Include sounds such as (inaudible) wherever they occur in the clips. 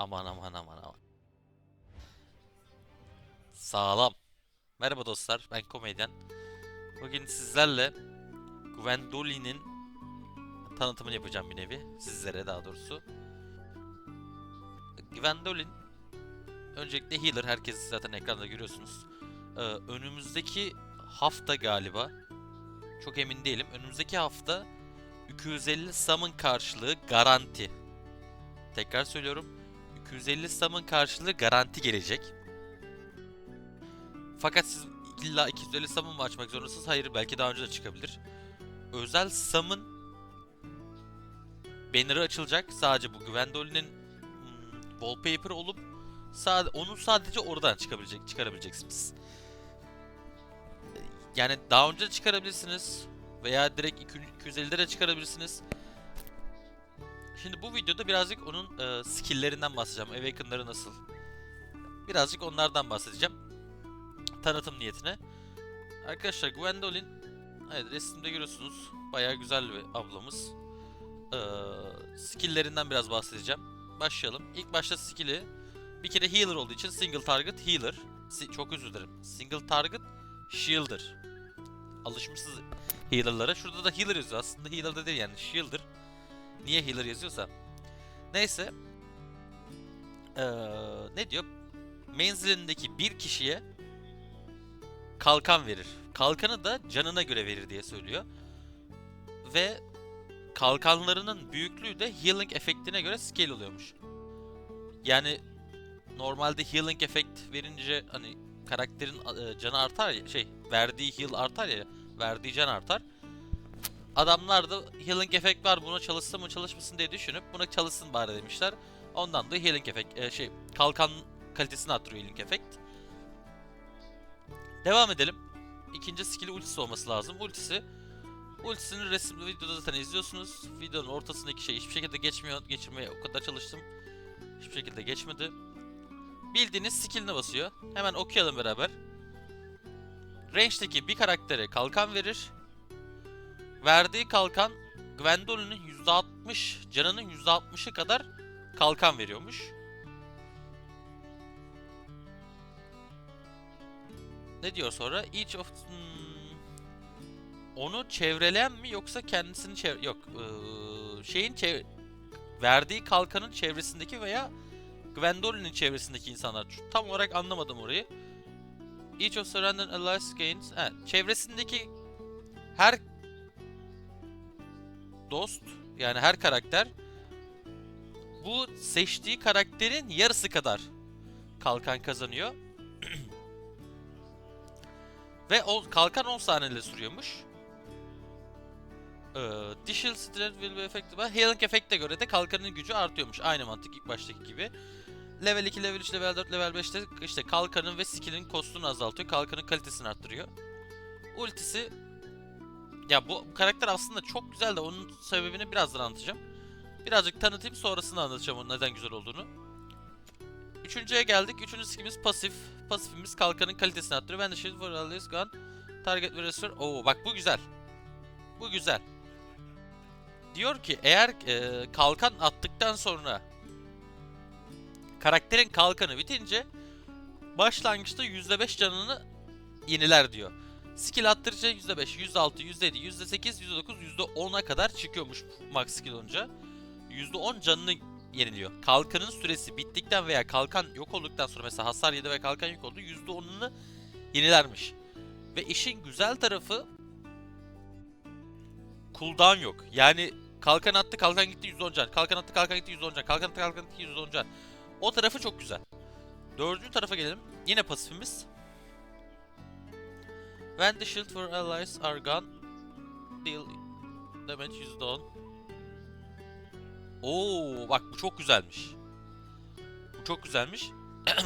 Aman aman aman aman. Sağlam. Merhaba dostlar, ben komedyen. Bugün sizlerle Gwendolin'in tanıtımını yapacağım bir nevi. Sizlere daha doğrusu. Gwendolyn öncelikle healer. Herkes zaten ekranda görüyorsunuz. Ee, önümüzdeki hafta galiba. Çok emin değilim. Önümüzdeki hafta 250 summon karşılığı garanti. Tekrar söylüyorum. 250 summon karşılığı garanti gelecek. Fakat siz illa 250 summon mı açmak zorundasınız? Hayır belki daha önce de çıkabilir. Özel summon banner'ı açılacak. Sadece bu Gwendolyn'in hmm, wallpaper olup sade, onu sadece oradan çıkabilecek, çıkarabileceksiniz. Yani daha önce de çıkarabilirsiniz veya direkt 250'de de çıkarabilirsiniz. Şimdi bu videoda birazcık onun e, skill'lerinden bahsedeceğim. Awaken'ları nasıl? Birazcık onlardan bahsedeceğim. Tanıtım niyetine. Arkadaşlar Gwendolyn evet resimde görüyorsunuz. Bayağı güzel bir ablamız. Ee, skill'lerinden biraz bahsedeceğim. Başlayalım. İlk başta skill'i bir kere healer olduğu için single target healer. Si- çok özür dilerim. Single target shielder. Alışmışsınız healer'lara. Şurada da healer yazıyor. Aslında healer da değil yani shielder. Niye healer yazıyorsa. Neyse. Ee, ne diyor? Menzilindeki bir kişiye kalkan verir. Kalkanı da canına göre verir diye söylüyor. Ve kalkanlarının büyüklüğü de healing efektine göre scale oluyormuş. Yani normalde healing efekt verince hani karakterin e, canı artar ya şey verdiği heal artar ya verdiği can artar. Adamlar da healing efekt var buna çalışsın mı çalışmasın diye düşünüp buna çalışsın bari demişler. Ondan da healing efekt e, şey kalkan kalitesini arttırıyor healing efekt. Devam edelim. İkinci skill'i ultisi olması lazım. Ultisi Ultisinin resimli videoda zaten izliyorsunuz. Videonun ortasındaki şey hiçbir şekilde geçmiyor. Geçirmeye o kadar çalıştım. Hiçbir şekilde geçmedi. Bildiğiniz skill'ine basıyor. Hemen okuyalım beraber. Range'deki bir karaktere kalkan verir. Verdiği kalkan Gwendolyn'in %60, canının %60'ı kadar kalkan veriyormuş. Ne diyor sonra? Each of... Hmm, onu çevreleyen mi yoksa kendisini çev... Yok. eee, şeyin çev... Verdiği kalkanın çevresindeki veya Gwendolyn'in çevresindeki insanlar. Tam olarak anlamadım orayı. Each of surrounding allies gains... He, çevresindeki her dost yani her karakter bu seçtiği karakterin yarısı kadar kalkan kazanıyor. (clears throat) Ve o kalkan 10 saniyeyle sürüyormuş. Ee, Additional Strength will be effective by Healing Effect'e göre de kalkanın gücü artıyormuş. Aynı mantık ilk baştaki gibi. Level 2, Level 3, Level 4, Level 5'te işte kalkanın ve skill'in kostunu azaltıyor. Kalkanın kalitesini arttırıyor. Ultisi... Ya bu, bu karakter aslında çok güzel de onun sebebini birazdan anlatacağım. Birazcık tanıtayım sonrasında anlatacağım onun neden güzel olduğunu. Üçüncüye geldik. Üçüncü skillimiz pasif. Pasifimiz kalkanın kalitesini arttırıyor. Ben de shield for always gun. Target ve restore. Oo bak bu güzel. Bu güzel. Diyor ki eğer e, kalkan attıktan sonra karakterin kalkanı bitince başlangıçta %5 canını yeniler diyor. Skill attırınca %5, %6, %7, %8, %9, %10'a kadar çıkıyormuş max skill olunca. %10 canını yeniliyor. Kalkanın süresi bittikten veya kalkan yok olduktan sonra mesela hasar yedi ve kalkan yok oldu %10'unu yenilermiş. Ve işin güzel tarafı cooldown yok. Yani kalkan attı kalkan gitti 110 can. Kalkan attı kalkan gitti 110 can. Kalkan attı kalkan gitti 110 can. O tarafı çok güzel. Dördüncü tarafa gelelim. Yine pasifimiz. When the shield for allies are gone, deal damage %10. Oo bak bu çok güzelmiş. Bu çok güzelmiş. (clears throat)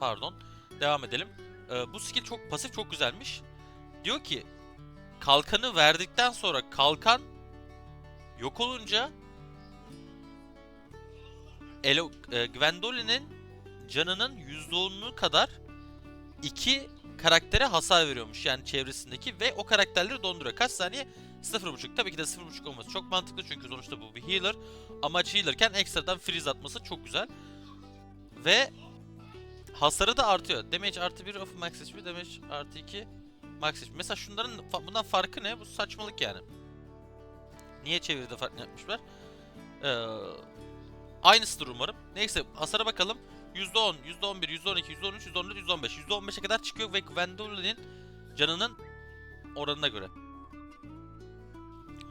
Pardon. Devam edelim. Ee, bu skill çok pasif çok güzelmiş. Diyor ki kalkanı verdikten sonra kalkan yok olunca Elo, e, Gwendolyn'in canının %10'unu kadar iki karaktere hasar veriyormuş yani çevresindeki ve o karakterleri donduruyor. Kaç saniye? 0.5. Tabii ki de 0.5 olması çok mantıklı çünkü sonuçta bu bir healer. Amaç healerken ekstradan freeze atması çok güzel. Ve hasarı da artıyor. Damage artı 1 of max HP, damage artı 2 max HP. Mesela şunların bundan farkı ne? Bu saçmalık yani. Niye çeviride farklı yapmışlar? Ee, aynısıdır umarım. Neyse hasara bakalım. %10, %11, %12, %13, %14, %15. %15'e kadar çıkıyor ve Gwendolyn'in canının oranına göre.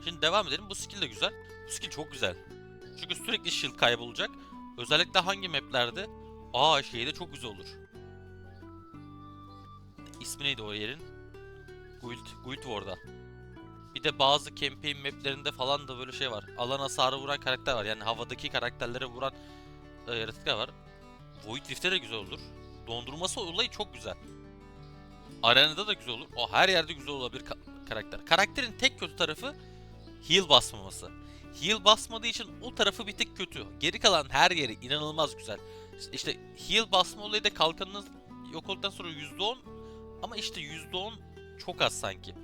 Şimdi devam edelim. Bu skill de güzel. Bu skill çok güzel. Çünkü sürekli shield kaybolacak. Özellikle hangi maplerde? Aa şeyde çok güzel olur. İsmi neydi o yerin? Guild, Guild War'da. Bir de bazı campaign maplerinde falan da böyle şey var. Alan hasarı vuran karakter var. Yani havadaki karakterlere vuran e, yaratıklar var. Void Rift'te de güzel olur. Dondurması olayı çok güzel. Arenada da güzel olur. O her yerde güzel olabilir ka- karakter. Karakterin tek kötü tarafı heal basmaması. Heal basmadığı için o tarafı bir tık kötü. Geri kalan her yeri inanılmaz güzel. İşte- heal basma olayı da kalkanınız yok olduktan sonra %10 ama işte %10 çok az sanki.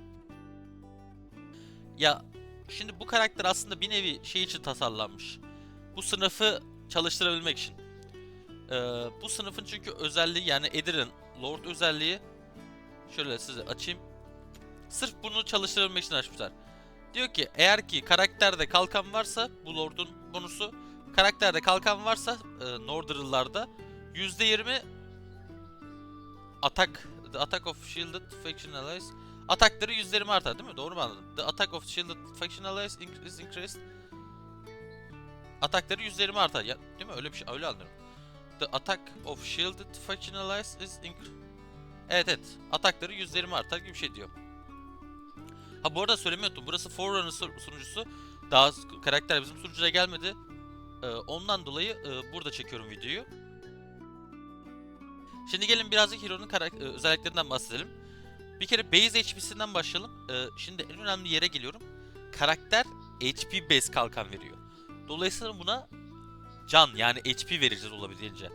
Ya şimdi bu karakter aslında bir nevi şey için tasarlanmış. Bu sınıfı çalıştırabilmek için. Ee, bu sınıfın çünkü özelliği yani Edir'in Lord özelliği şöyle size açayım. Sırf bunu çalıştırabilmek için açmışlar. Diyor ki eğer ki karakterde kalkan varsa bu Lord'un bonusu karakterde kalkan varsa e, Northerner'larda %20 atak the attack of shielded faction allies atakları %20 artar değil mi? Doğru mu anladım? The attack of shielded faction allies inc- is increased atakları %20 artar. Ya, değil mi? Öyle bir şey öyle anlıyorum. The attack of shielded faction allies is increased Evet evet. Atakları %20 artar gibi bir şey diyor. Ha bu arada söylemeyi unuttum. Burası Forerunner su- sunucusu. Daha karakter bizim sunucuya gelmedi. Ee, ondan dolayı e, burada çekiyorum videoyu. Şimdi gelin birazcık Hero'nun e, özelliklerinden bahsedelim. Bir kere base HP'sinden başlayalım. Ee, şimdi en önemli yere geliyorum. Karakter HP base kalkan veriyor. Dolayısıyla buna can yani HP vereceğiz olabildiğince.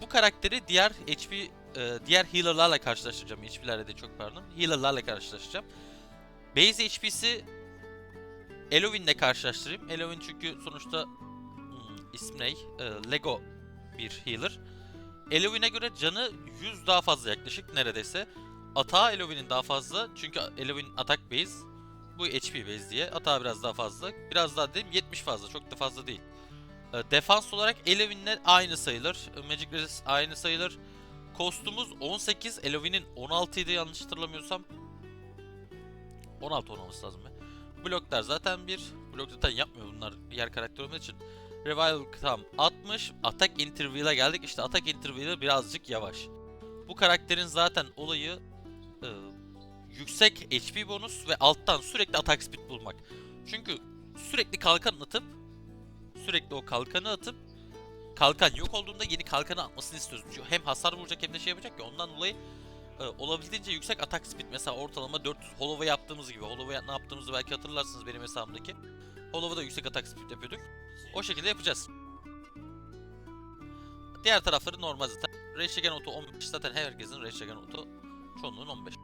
Bu karakteri diğer HP e, diğer healer'larla karşılaştıracağım. HP'lerle de çok pardon. Healer'larla karşılaştıracağım. Base HP'si Elovin'le karşılaştırayım. Elovin çünkü sonuçta hmm, ismi ne? E, Lego bir healer. Elovin'e göre canı 100 daha fazla yaklaşık neredeyse. Atağı Elovin'in daha fazla çünkü Elovin atak base. Bu HP base diye. Atağı biraz daha fazla. Biraz daha dedim 70 fazla. Çok da fazla değil. E, defans olarak Elovin'le aynı sayılır. E, Magic Resist aynı sayılır. Kostumuz 18, Elovin'in 16 idi yanlış hatırlamıyorsam. 16 olması lazım be. Bloklar zaten bir. Blok zaten yapmıyor bunlar diğer karakter olmadığı için. Revival tam 60. Attack Interval'a geldik. İşte Attack Interval'ı birazcık yavaş. Bu karakterin zaten olayı yüksek HP bonus ve alttan sürekli attack speed bulmak. Çünkü sürekli kalkan atıp sürekli o kalkanı atıp kalkan yok olduğunda yeni kalkanı atmasını istiyoruz. Çünkü hem hasar vuracak hem de şey yapacak ya ondan dolayı e, olabildiğince yüksek atak speed mesela ortalama 400 Hollow'a yaptığımız gibi. Hollow'a ne yaptığımızı belki hatırlarsınız benim hesabımdaki. Hollow'a da yüksek atak speed yapıyorduk. O şekilde yapacağız. Diğer tarafları normal zaten. Rage Auto 15 zaten herkesin Rage Shaken Auto çoğunluğun 15.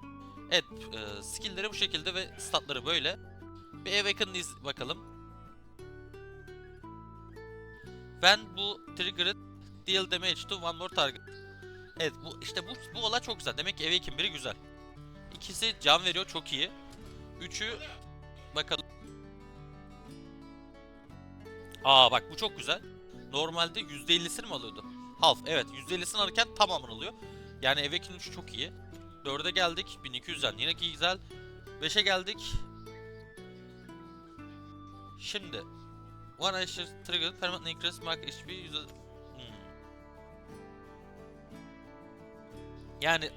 Evet e, skillleri bu şekilde ve statları böyle. Bir Awakened iz bakalım. Ben bu trigger'ı deal damage to one more target. Evet bu işte bu bu olay çok güzel. Demek ki Awaken biri güzel. İkisi can veriyor çok iyi. Üçü bakalım. Aa bak bu çok güzel. Normalde %50'sini mi alıyordu? Half evet %50'sini alırken tamamını alıyor. Yani Awaken 3 çok iyi. 4'e geldik 1200'den yine ki güzel. 5'e geldik. Şimdi One action trigger permanently increase mark HP yüzde... Hmm. Yani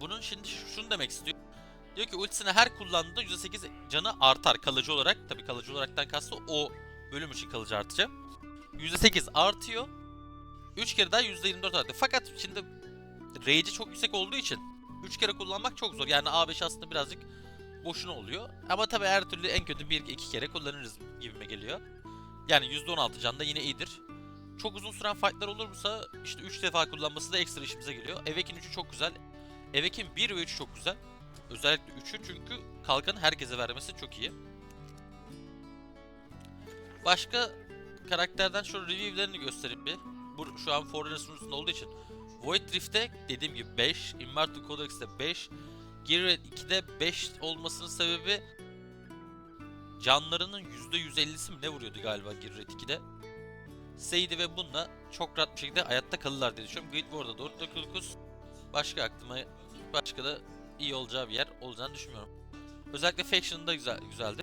bunun şimdi şunu demek istiyor. Diyor ki ultisini her kullandığında %8 canı artar kalıcı olarak. Tabi kalıcı olaraktan kastı o bölüm için kalıcı artacak. %8 artıyor. 3 kere daha %24 artıyor. Fakat şimdi rage'i çok yüksek olduğu için 3 kere kullanmak çok zor. Yani A5 aslında birazcık boşuna oluyor. Ama tabi her türlü en kötü 1-2 kere kullanırız gibime geliyor. Yani %16 can da yine iyidir. Çok uzun süren fightlar olursa işte 3 defa kullanması da ekstra işimize geliyor. Awaken 3'ü çok güzel. Evekin 1 ve 3 çok güzel. Özellikle 3'ün çünkü kalkanı herkese vermesi çok iyi. Başka karakterden şu review'lerini göstereyim bir. Bu şu an Foreigner sunucusunda olduğu için. Void Rift'te dediğim gibi 5, Immortal Codex'te 5, Gear Red 2'de 5 olmasının sebebi canlarının %150'si mi ne vuruyordu galiba Gear Red 2'de. Seydi ve bununla çok rahat bir şekilde hayatta kalırlar diye düşünüyorum. Guild War'da 4.9 başka aklıma başka da iyi olacağı bir yer olacağını düşünmüyorum. Özellikle Faction'da güzel, güzeldi.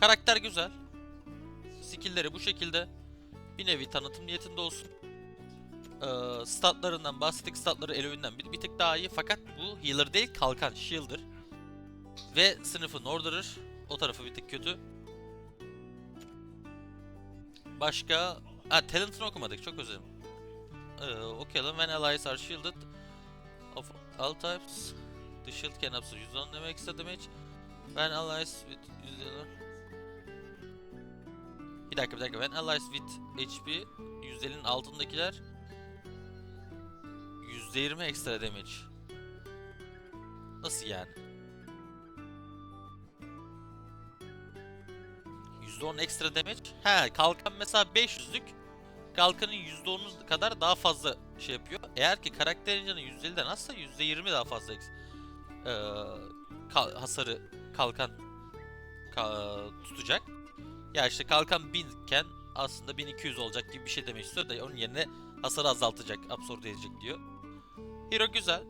Karakter güzel. Skill'leri bu şekilde. Bir nevi tanıtım niyetinde olsun. Ee, statlarından bahsettik. Statları Eloy'undan bir, bir tık daha iyi. Fakat bu healer değil kalkan. Shield'ır. Ve sınıfı Norther'ır. O tarafı bir tık kötü. Başka... Ha Talent'ını okumadık. Çok özür dilerim. Ee, okuyalım. When allies are shielded of all types, the shield can absorb 110 damage extra damage. When allies with... Bir dakika bir dakika. When allies with HP %50'nin altındakiler %20 ekstra damage. Nasıl yani? %10 ekstra damage. He kalkan mesela 500'lük. Kalkanın %10'u kadar daha fazla şey yapıyor. Eğer ki karakterin canı %50'den azsa %20 daha fazla eks- eee, kal- hasarı kalkan ka- tutacak. Ya işte kalkan 1000 iken aslında 1200 olacak gibi bir şey demek istiyor da onun yerine hasarı azaltacak, absorbe edecek diyor. Hero güzel.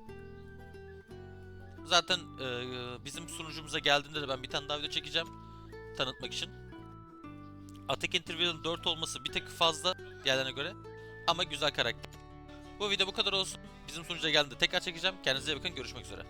Zaten eee, bizim sunucumuza geldiğinde de ben bir tane daha video çekeceğim tanıtmak için. Attack Interview'ın 4 olması bir tık fazla diğerlerine göre ama güzel karakter. Bu video bu kadar olsun. Bizim sunucuya geldiğinde tekrar çekeceğim. Kendinize iyi bakın. Görüşmek üzere.